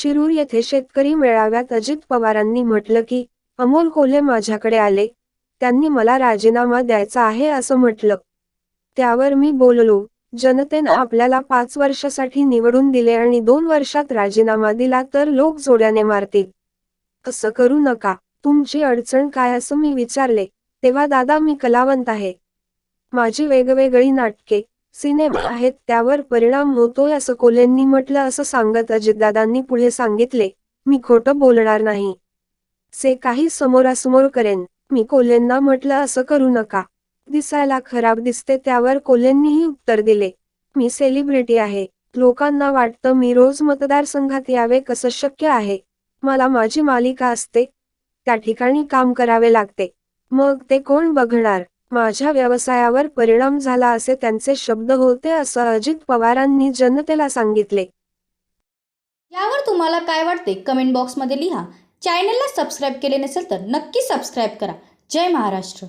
शिरूर येथे शेतकरी मेळाव्यात अजित पवारांनी म्हटलं की अमोल कोल्हे माझ्याकडे आले. त्यांनी मला राजीनामा द्यायचा आहे असं म्हटलं. त्यावर मी बोललो जनतेनं आपल्याला पाच वर्षासाठी निवडून दिले आणि दोन वर्षात राजीनामा दिला तर लोक जोड्याने मारतील. असं करू नका तुमची अडचण काय असं मी विचारले तेव्हा दादा मी कलावंत आहे. माझी वेगवेगळी नाटके सिनेमा आहेत त्यावर परिणाम होतोय असं कोलेंनी म्हटलं असं सांगत अजितदादांनी पुढे सांगितले मी खोटं बोलणार नाही. से काही समोरासमोर करेन. मी कोलेंना म्हटलं असं करू नका. दिसायला खराब दिसते त्यावर कोलेंनीही उत्तर दिले. मी सेलिब्रिटी आहे. लोकांना वाटतं मी रोज मतदारसंघात यावे कसं शक्य आहे. मला माझी मालिका असते. त्या ठिकाणी काम करावे लागते. मग ते कोण बघणार? माझ्या व्यवसायावर परिणाम झाला असे त्यांचे शब्द होते असं अजित पवारांनी जनतेला सांगितले. यावर तुम्हाला काय वाटते? कमेंट बॉक्समध्ये लिहा. चॅनलला सबस्क्राईब केले नसेल तर नक्की सबस्क्राईब करा. जय महाराष्ट्र.